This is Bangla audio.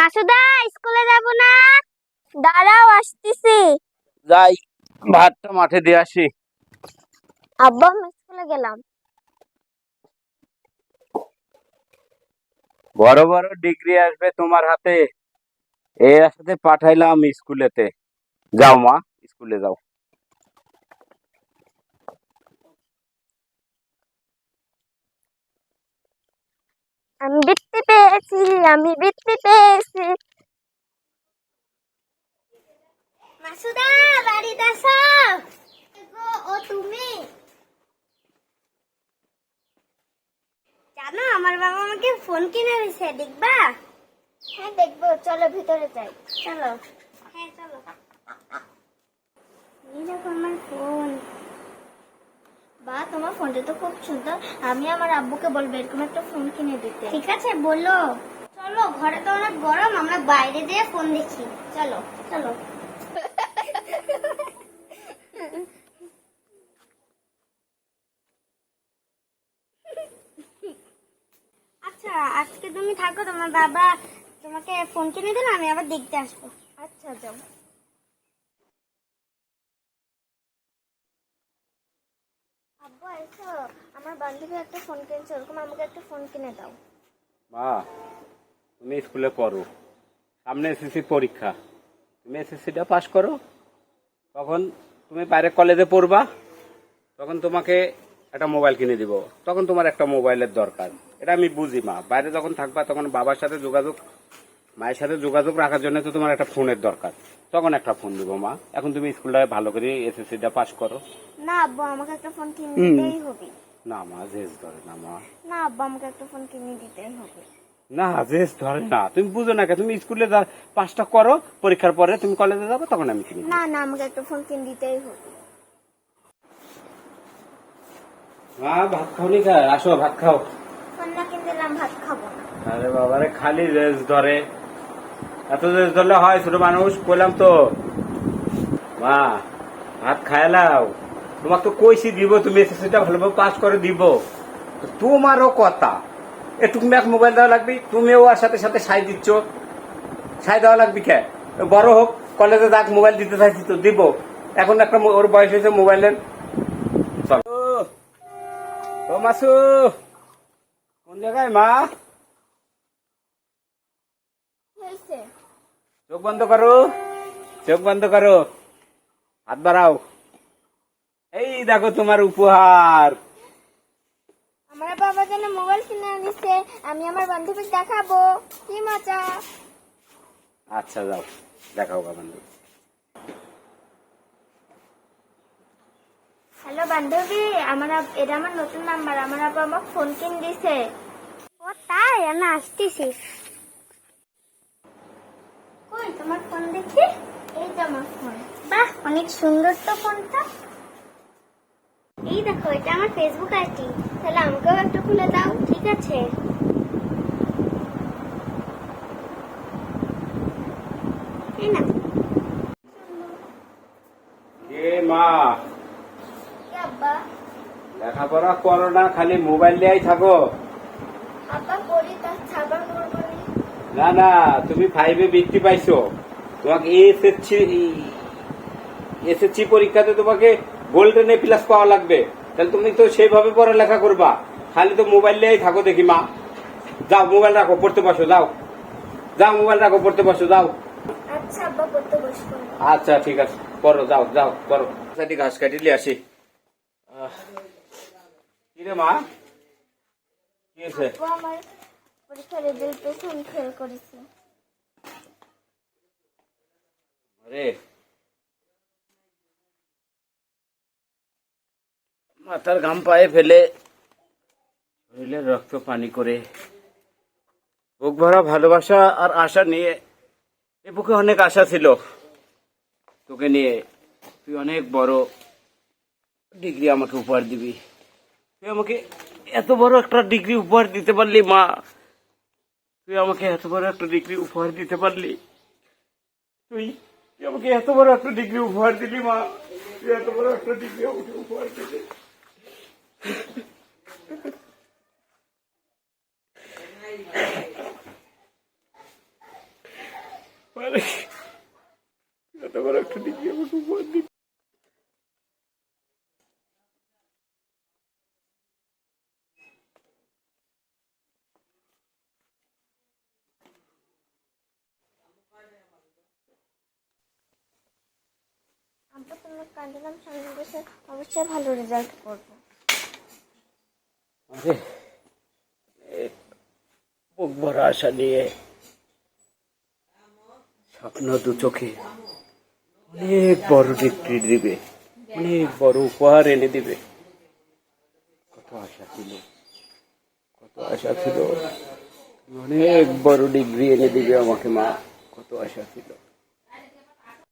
মাসুদা স্কুলে যাব না? দাঁড়াও আসতেছি। যাই ভাতটা মাঠে দিয়ে আসি। আব্বা আমি স্কুলে গেলাম। বড় বড় ডিগ্রি আসবে তোমার হাতে। এই সাথে পাঠাইলাম স্কুলেতে। যাও মা স্কুলে যাও। আমি বৃত্তি পেয়েছি, আমি বৃত্তি পেয়েছি। জানো, আমার বাবা আমাকে ফোন কিনে দিয়েছে, দেখবা? হ্যাঁ দেখব, চলো ভিতরে যাই। চলো। হ্যাঁ চলো। তোমার ফোনটা তো খুব সুন্দর। আমি আমার আব্বুকে বলব এরকম একটা ফোন কিনে দিতে। ঠিক আছে বলো। চলো ঘরে তো অনেক গরম আমরা বাইরে দিয়ে ফোন দেখি। চলো চলো। আচ্ছা আজকে তুমি থাকো তোমার বাবা তোমাকে ফোন কিনে দিলে আমি আবার দেখতে আসব। আচ্ছা যাও। আমার বান্ধবী একটা ফোন কিনছে, ওরকম আমাকে একটা ফোন কিনে দাও। মা, তুমি স্কুলে পড়ো। সামনে এসএসসি পরীক্ষা। তুমি এসএসসিটা পাস করো। তখন তুমি বাইরে কলেজে পড়বা। তখন তোমাকে একটা মোবাইল কিনে দিব। তখন তোমার একটা মোবাইলের দরকার। এটা আমি বুঝি, মা। বাইরে যখন থাকবা, তখন বাবার সাথে যোগাযোগ মায়ের সাথে যোগাযোগ রাখার জন্য তো তোমার একটা ফোনের দরকার। তখন একটা ফোন দিব মা। এখন তুমি স্কুলটায় ভালো করে এসএসসিটা পাস করো। না আব্বু আমাকে একটা ফোন কিনে দিতেই হবে। না মা জেস ধরে না মা। না আব্বু আমাকে একটা ফোন কিনে দিতেই হবে। না জেস ধরে না। তুমি বুঝো না তুমি স্কুলে যা পাসটা করো পরীক্ষার পরে তুমি কলেজে যাবে তখন আমি কিনে না না আমাকে একটা ফোন কিনে দিতেই হবে। মা ভাত খাওনি খা? আসো ভাত খাও। ফোন না কিনে দিলাম ভাত খাব না। আরে বাবারে খালি রেস ধরে। এত ধরলে হয়, ছোট মানুষ, কইলাম তো। মা, ভাত খাইলাও। তোমাকে তো কইছি দিব, তুমি এসএসসিটা ভালোভাবে পাস করে দিব। তোমারও কথা। এ, তুমি এক মোবাইল দেওয়া লাগবে, তুমিও আর সাথে সাথে সাই দিচ্ছ। সাই দেওয়া লাগবে কে? বড় হোক, কলেজে যাক, মোবাইল দিতে চাইছি তো দিব। এখন একটা ওর বয়স হয়েছে মোবাইলের। চলো। ও মাসু। কোন জায়গায় মা হয়েছে চোখ বন্ধ করো। চোখ বন্ধ করো। হাত বাড়াও। এই দেখো তোমার উপহার। আমার বাবা যেন মোবাইল কিনে আনিছে আমি আমার বান্ধবীর দেখাবো। কি মজা। আচ্ছা যাও। দেখাও বাবান হ্যালো বান্ধবী আমার আব- এটা আমার নতুন নাম্বার। আমার আব্বা আমার ফোন কিনে দিছে। ও তাই? আমি আসতেছি কই তোমার ফোন দেখি এই তো আমার ফোন বাহ অনেক সুন্দর তো ফোনটা। এই দেখো এটা আমার ফেসবুক আইডি তাহলে আমাকেও একটু খুলে দাও ঠিক আছে? মা। লেখাপড়া করো না খালি মোবাইল নিয়েই থাকো। না না তুমি ফাইভে বৃত্তি পাইছো। তোমাকে এসএসসি এসএসসি পরীক্ষাতে তোমাকে গোল্ডেন এ প্লাস পাওয়া লাগবে। তাহলে তুমি তো সেইভাবে পড়ালেখা করবা। খালি তো মোবাইল নিয়েই থাকো দেখি মা। যাও মোবাইল রাখো পড়তে বসো যাও। যাও মোবাইল রাখো পড়তে বসো যাও। আচ্ছা। আচ্ছা ঠিক আছে। করো যাও যাও করো সাথে ঘাস কাটিলে আসি। আহ, কি রে মা? কি আব্বু রেজাল্ট ফেল করেছি। আরে মাথার ঘাম পায়ে ফেলে শরীরের রক্ত পানি করে বুক ভরা ভালোবাসা আর আশা নিয়ে এ বুকে অনেক আশা ছিল। তোকে নিয়ে তুই অনেক বড় ডিগ্রি আমাকে উপহার দিবি। তুই আমাকে এত বড় একটা ডিগ্রি উপহার দিতে পারলি, মা। তুই আমাকে এত বড় একটা ডিগ্রি উপহার দিতে পারলি। তুই তুই আমাকে এত বড় একটা ডিগ্রি উপহার দিলি, মা। তুই এত বড় একটা ডিগ্রি আমাকে উপহার দিলি। আরে বড় একটা ডিগ্রি আমাকে উপহার বসে অবশ্যই ভালো রেজাল্ট করব বুক ভরা আশা নিয়ে স্বপ্ন দু চোখে অনেক বড় ডিগ্রি দিবে, অনেক বড় উপহার এনে দিবে। কত আশা ছিল, কত আশা ছিল। অনেক বড় ডিগ্রি এনে দিবে আমাকে মা, কত আশা ছিল।